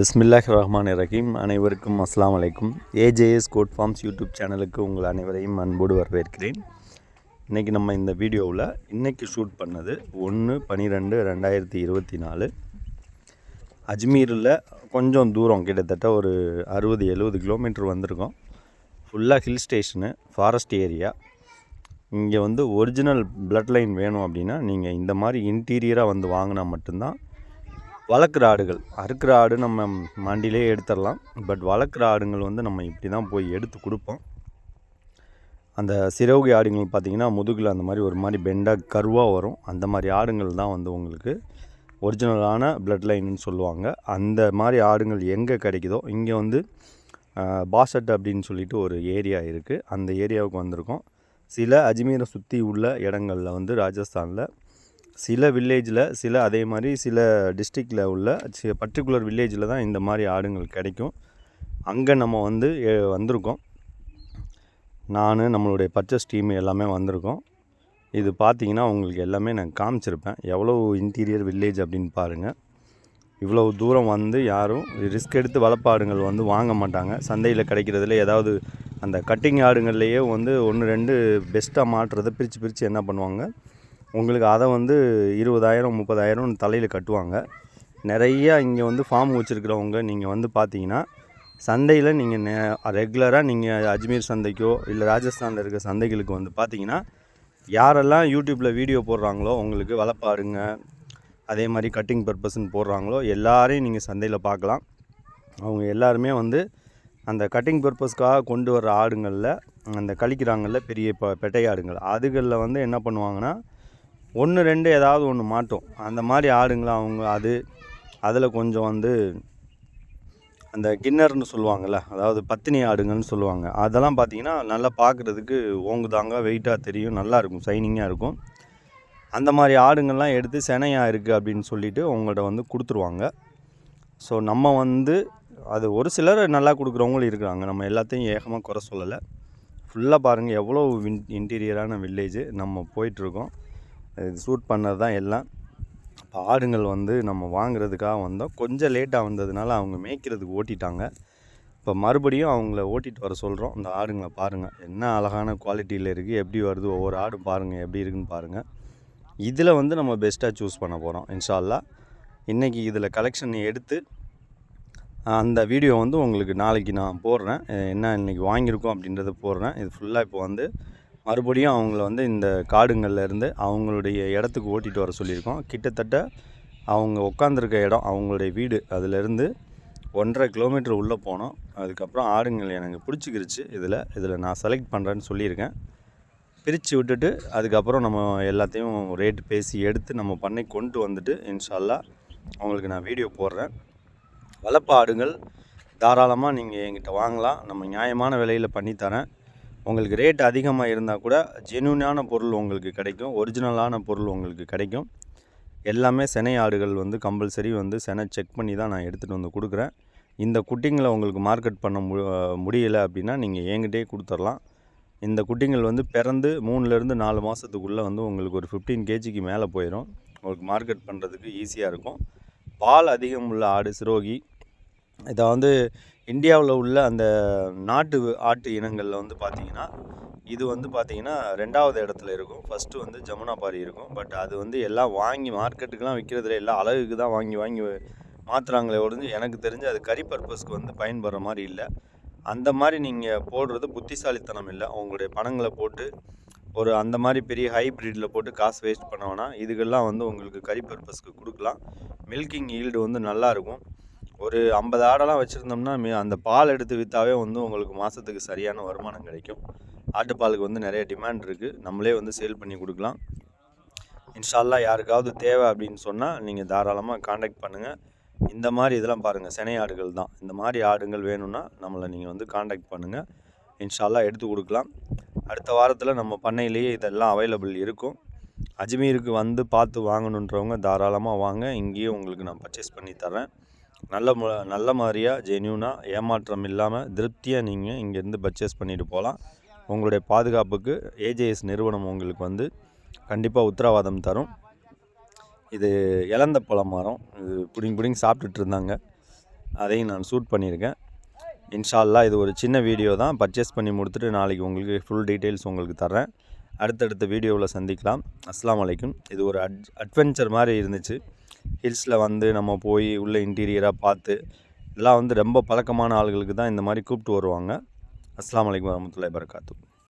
பிஸ்மில்லாஹ் ரஹ்மான் ரஹீம் அனைவருக்கும் அஸ்லாம் அலைக்கும். ஏஜேஎஸ் கோட் ஃபார்ம்ஸ் யூடியூப் சேனலுக்கு உங்கள் அனைவரையும் அன்போடு வரவேற்கிறேன். இன்றைக்கி நம்ம இந்த வீடியோவில் இன்றைக்கி ஷூட் பண்ணது ஒன்று பன்னிரெண்டு ரெண்டாயிரத்தி இருபத்தி நாலு. அஜ்மீரில் கொஞ்சம் தூரம் கிட்டத்தட்ட ஒரு அறுபது எழுபது கிலோமீட்டர் வந்திருக்கோம். ஃபுல்லாக ஹில் ஸ்டேஷனு ஃபாரஸ்ட் ஏரியா. இங்கே வந்து ஒரிஜினல் பிளட் லைன் வேணும் அப்படின்னா நீங்கள் இந்த மாதிரி இன்டீரியராக வந்து வாங்கினா மட்டும்தான் வளர்க்குற ஆடுகள். அறுக்கிற ஆடு நம்ம மண்டிலே எடுத்துடலாம். பட் வளர்க்குற ஆடுங்கள் வந்து நம்ம இப்படி தான் போய் எடுத்து கொடுப்போம். அந்த சிறகுி ஆடுங்கள் பார்த்திங்கன்னா முதுகில் அந்த மாதிரி ஒரு மாதிரி பெண்டாக கருவாக வரும். அந்த மாதிரி ஆடுங்கள் தான் வந்து உங்களுக்கு ஒரிஜினலான பிளட் லைன்னு சொல்லுவாங்க. அந்த மாதிரி ஆடுங்கள் எங்கே கிடைக்குதோ இங்கே வந்து பாசட் அப்படின்னு சொல்லிட்டு ஒரு ஏரியா இருக்குது அந்த ஏரியாவுக்கு வந்திருக்கோம். சில அஜ்மீரை சுற்றி உள்ள இடங்களில் வந்து ராஜஸ்தானில் சில வில்லேஜில் சில அதே மாதிரி சில டிஸ்ட்ரிக்டில் உள்ள சில பர்டிகுலர் வில்லேஜில் தான் இந்த மாதிரி ஆடுங்கள் கிடைக்கும். அங்கே நம்ம வந்து வந்திருக்கோம். நான் நம்மளுடைய பர்ச்சேஸ் டீம் எல்லாமே வந்திருக்கோம். இது பார்த்தீங்கன்னா உங்களுக்கு எல்லாமே நான் காமிச்சிருப்பேன். எவ்வளோ இன்டீரியர் வில்லேஜ் அப்படின்னு பாருங்கள் இவ்வளோ தூரம் வந்து யாரும் ரிஸ்க் எடுத்து வளப்பாடுங்கள் வந்து வாங்க மாட்டாங்க. சந்தையில் கிடைக்கிறதுல ஏதாவது அந்த கட்டிங் ஆடுங்கள்லேயே வந்து ஒன்று ரெண்டு பெஸ்ட்டாக மாட்டுறதை பிரித்து பிரித்து என்ன பண்ணுவாங்க? உங்களுக்கு அதை வந்து இருபதாயிரம் முப்பதாயிரம் தலையில் கட்டுவாங்க. நிறையா இங்கே வந்து ஃபார்ம் வச்சுருக்கிறவங்க நீங்கள் வந்து பார்த்தீங்கன்னா சந்தையில் நீங்கள் நே ரெகுலராக நீங்கள் அஜ்மீர் சந்தைக்கோ இல்லை ராஜஸ்தானில் இருக்க சந்தைகளுக்கு வந்து பார்த்தீங்கன்னா யாரெல்லாம் யூடியூப்பில் வீடியோ போடுறாங்களோ உங்களுக்கு வளர்ப்பாருங்க அதே மாதிரி கட்டிங் பர்பஸ்ன்னு போடுறாங்களோ எல்லாரையும் நீங்கள் சந்தையில் பார்க்கலாம். அவங்க எல்லாருமே வந்து அந்த கட்டிங் பர்பஸ்க்காக கொண்டு வர்ற ஆடுங்களில் அந்த கழிக்கிறாங்களில் பெரிய ப பெட்டை ஆடுங்கள். அதுகளில் வந்து என்ன பண்ணுவாங்கன்னா ஒன்று ரெண்டு ஏதாவது ஒன்று மாட்டும். அந்த மாதிரி ஆடுங்களா அவங்க அது? அதில் கொஞ்சம் வந்து அந்த கிண்ணர்னு சொல்லுவாங்கள்ல அதாவது பத்தினி ஆடுங்கன்னு சொல்லுவாங்க. அதெல்லாம் பார்த்தீங்கன்னா நல்லா பார்க்குறதுக்கு ஓங்குதாங்க வெயிட்டாக தெரியும் நல்லா இருக்கும் இருக்கும். அந்த மாதிரி ஆடுங்கள்லாம் எடுத்து செனையாக இருக்குது அப்படின்னு சொல்லிட்டு உங்கள்கிட்ட வந்து கொடுத்துருவாங்க. ஸோ நம்ம வந்து அது ஒரு சிலர் நல்லா கொடுக்குறவங்களும் இருக்கிறாங்க. நம்ம எல்லாத்தையும் ஏகமாக குறை சொல்லலை. ஃபுல்லாக பாருங்கள் எவ்வளோ வின் இன்டீரியரான வில்லேஜ் நம்ம போயிட்டுருக்கோம் இது ஷூட் பண்ணது தான் எல்லாம். இப்போ ஆடுங்கள் வந்து நம்ம வாங்குறதுக்காக வந்தோம். கொஞ்சம் லேட்டாக வந்ததுனால அவங்க மேய்க்கிறதுக்கு ஓட்டிட்டாங்க. இப்போ மறுபடியும் அவங்கள ஓட்டிகிட்டு வர சொல்கிறோம் இந்த ஆடுங்களை பாருங்கள் என்ன அழகான குவாலிட்டியில் இருக்குது எப்படி வருது? ஒவ்வொரு ஆடும் பாருங்கள் எப்படி இருக்குன்னு பாருங்கள் இதில் வந்து நம்ம பெஸ்ட்டாக சூஸ் பண்ண போகிறோம் இன்ஷால்லா இன்றைக்கி இதில் கலெக்ஷன் எடுத்து அந்த வீடியோ வந்து உங்களுக்கு நாளைக்கு நான் போடுறேன். என்ன இன்றைக்கி வாங்கியிருக்கோம் அப்படின்றத போடுறேன். இது ஃபுல்லாக இப்போ வந்து மறுபடியும் அவங்கள வந்து இந்த காடுங்கள்லேருந்து அவங்களுடைய இடத்துக்கு ஓட்டிகிட்டு வர சொல்லியிருக்கோம். கிட்டத்தட்ட அவங்க உட்காந்துருக்க இடம் அவங்களுடைய வீடு அதிலேருந்து ஒன்றரை கிலோமீட்டர் உள்ளே போனோம். அதுக்கப்புறம் ஆடுங்கள் எனக்கு பிடிச்சிக்கிருச்சு இதில். இதில் நான் செலக்ட் பண்ணுறேன்னு சொல்லியிருக்கேன். பிரித்து விட்டுட்டு அதுக்கப்புறம் நம்ம எல்லாத்தையும் ரேட்டு பேசி எடுத்து நம்ம பண்ணை கொண்டு வந்துட்டு இன்ஷால்லா அவங்களுக்கு நான் வீடியோ போடுறேன். வளர்ப்பு ஆடுங்கள் தாராளமாக நீங்கள் என்கிட்ட வாங்கலாம். நம்ம நியாயமான விலையில் பண்ணித்தரேன். உங்களுக்கு ரேட் அதிகமாக இருந்தால் கூட ஜென்யூனான பொருள் உங்களுக்கு கிடைக்கும். ஒரிஜினலான பொருள் உங்களுக்கு கிடைக்கும். எல்லாமே செனை ஆடுகள் வந்து கம்பல்சரி வந்து செனை செக் பண்ணி தான் நான் எடுத்துகிட்டு வந்து கொடுக்குறேன். இந்த குட்டிங்களை உங்களுக்கு மார்க்கெட் பண்ண மு முடியலை அப்படின்னா நீங்கள் என்கிட்டயே கொடுத்துர்லாம் இந்த குட்டிங்கள் வந்து பிறந்து மூணுலேருந்து நாலு மாதத்துக்குள்ளே வந்து உங்களுக்கு ஒரு ஃபிஃப்டீன் கேஜிக்கு மேலே போயிடும் உங்களுக்கு மார்க்கெட் பண்ணுறதுக்கு ஈஸியாக இருக்கும். பால் அதிகம் உள்ள ஆடு சிரோகி இதை வந்து இந்தியாவில் உள்ள அந்த நாட்டு ஆட்டு இனங்களில் வந்து பார்த்தீங்கன்னா இது வந்து பார்த்தீங்கன்னா ரெண்டாவது இடத்துல இருக்கும். ஃபஸ்ட்டு வந்து ஜமுனாபாரி இருக்கும். பட் அது வந்து எல்லாம் வாங்கி மார்க்கெட்டுக்கெலாம் விற்கிறதுல எல்லாம் அழகுக்கு தான் வாங்கி வாங்கி மாற்றுறாங்களே ஒழிஞ்சு எனக்கு தெரிஞ்சு அது கறி பர்பஸ்க்கு வந்து பயன்படுற மாதிரி இல்லை. அந்த மாதிரி நீங்கள் போடுறது புத்திசாலித்தனம் இல்லை. உங்களுடைய பணங்களை போட்டு ஒரு அந்த மாதிரி பெரிய ஹைப்ரிட்டில் போட்டு காசு வேஸ்ட் பண்ண வேணாம். இதுக்கெல்லாம் வந்து உங்களுக்கு கறி பர்பஸ்க்கு கொடுக்கலாம். மில்கிங் ஈல்டு வந்து நல்லாயிருக்கும் ஒரு ஐம்பது ஆடெல்லாம் வச்சுருந்தோம்னா மீ அந்த பால் எடுத்து விற்றாவே வந்து உங்களுக்கு மாதத்துக்கு சரியான வருமானம் கிடைக்கும். ஆட்டுப்பாலுக்கு வந்து நிறைய டிமாண்ட் இருக்குது நம்மளே வந்து சேல் பண்ணி கொடுக்கலாம். இன்ஷால்லா யாருக்காவது தேவை அப்படின்னு சொன்னால் நீங்கள் தாராளமாக காண்டாக்ட் பண்ணுங்கள் இந்த மாதிரி இதெல்லாம் பாருங்கள் சினை ஆடுகள் தான். இந்த மாதிரி ஆடுகள் வேணும்னா நம்மளை நீங்கள் வந்து காண்டாக்ட் பண்ணுங்கள் இன்ஷால்லா எடுத்து கொடுக்கலாம். அடுத்த வாரத்தில் நம்ம பண்ணையிலேயே இதெல்லாம் அவைலபிள் இருக்கும். அஜ்மீருக்கு வந்து பார்த்து வாங்கணுன்றவங்க தாராளமாக வாங்க. இங்கேயே உங்களுக்கு நான் பர்ச்சேஸ் பண்ணி தரேன் நல்ல மு நல்ல மாதிரியாக ஜென்யூனாக ஏமாற்றம் இல்லாமல் திருப்தியாக நீங்கள் இங்கேருந்து பர்ச்சேஸ் பண்ணிட்டு போகலாம் உங்களுடைய பாதுகாப்புக்கு ஏஜேஎஸ் நிறுவனம் உங்களுக்கு வந்து கண்டிப்பாக உத்தரவாதம் தரும். இது இழந்த பழம் மரம் இது பிடிங்கி பிடிங்கி சாப்பிட்டுட்டு இருந்தாங்க. அதையும் நான் ஷூட் பண்ணியிருக்கேன். இன்ஷால்லா இது ஒரு சின்ன வீடியோ தான். பர்ச்சேஸ் பண்ணி முடித்துட்டு நாளைக்கு உங்களுக்கு ஃபுல் டீட்டெயில்ஸ் உங்களுக்கு தரேன் அடுத்தடுத்த வீடியோவில் சந்திக்கலாம். அஸ்லாம் வலைக்கும் இது ஒரு அட் அட்வென்ச்சர் மாதிரி இருந்துச்சு. ஹில்ஸில் வந்து நம்ம போய் உள்ள இன்டீரியராக பார்த்து எல்லாம் வந்து ரொம்ப பழக்கமான ஆளுகளுக்கு தான் இந்த மாதிரி கூப்பிட்டு வருவாங்க. அஸ்லாம் வலைக்கம் வரமத்துல்லாஹி பரகாத்து